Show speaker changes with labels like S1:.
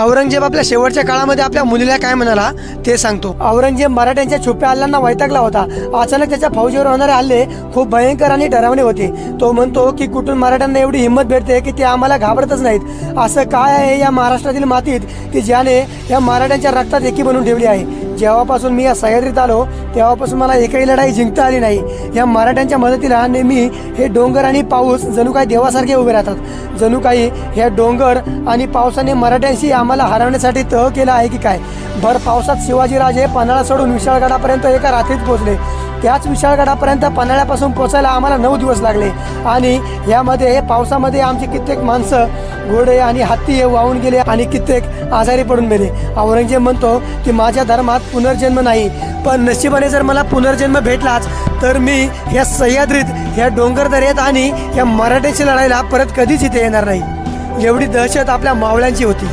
S1: औरंगजेब आपल्या शेवटच्या काळामध्ये आपल्या मुलीला काय म्हणाला? ते सांगतो. औरंगजेब मराठ्यांच्या छुप्या हल्ल्यांना वैतागला होता. अचानक त्याच्या फौजीवर होणारे हल्ले खूप भयंकर आणि डरावणे होते. तो म्हणतो की कुठून मराठ्यांना एवढी हिंमत भेटते की ते आम्हाला घाबरतच नाहीत. असं काय आहे या महाराष्ट्रातील मातीत की ज्याने या मराठ्यांच्या रक्तात एकी बनवून ठेवली आहे? जेव्हापासून मी या सह्याद्रीत आलो तेव्हापासून मला एकही लढाई जिंकता आली नाही. या मराठ्यांच्या मदतीला नेहमी हे डोंगर आणि पाऊस जणू काही देवासारखे उभे राहतात. जणू काही ह्या डोंगर आणि पावसाने मराठ्यांशी आम्हाला हरवण्यासाठी तह केला आहे की काय? भर पावसात शिवाजीराजे पन्हाळा सोडून विशाळगडापर्यंत एका रात्रीत पोहोचले. त्याच विशाळगडापर्यंत पन्हाळ्यापासून पोचायला आम्हाला नऊ दिवस लागले. आणि यामध्ये पावसामध्ये आमची कित्येक माणसं घोडे आणि हत्ती हे वाहून गेले आणि कित्येक आजारी पडून मेले. औरंगजेब म्हणतो की माझ्या धर्मात पुनर्जन्म नाही पण नशिबाने जर मला पुनर्जन्म भेटलाच तर मी या सह्याद्रीत ह्या डोंगरदऱ्यात आणि या मराठ्याशी लढाईला परत कधीच इथे येणार नाही. एवढी दहशत आपल्या मावळ्यांची होती.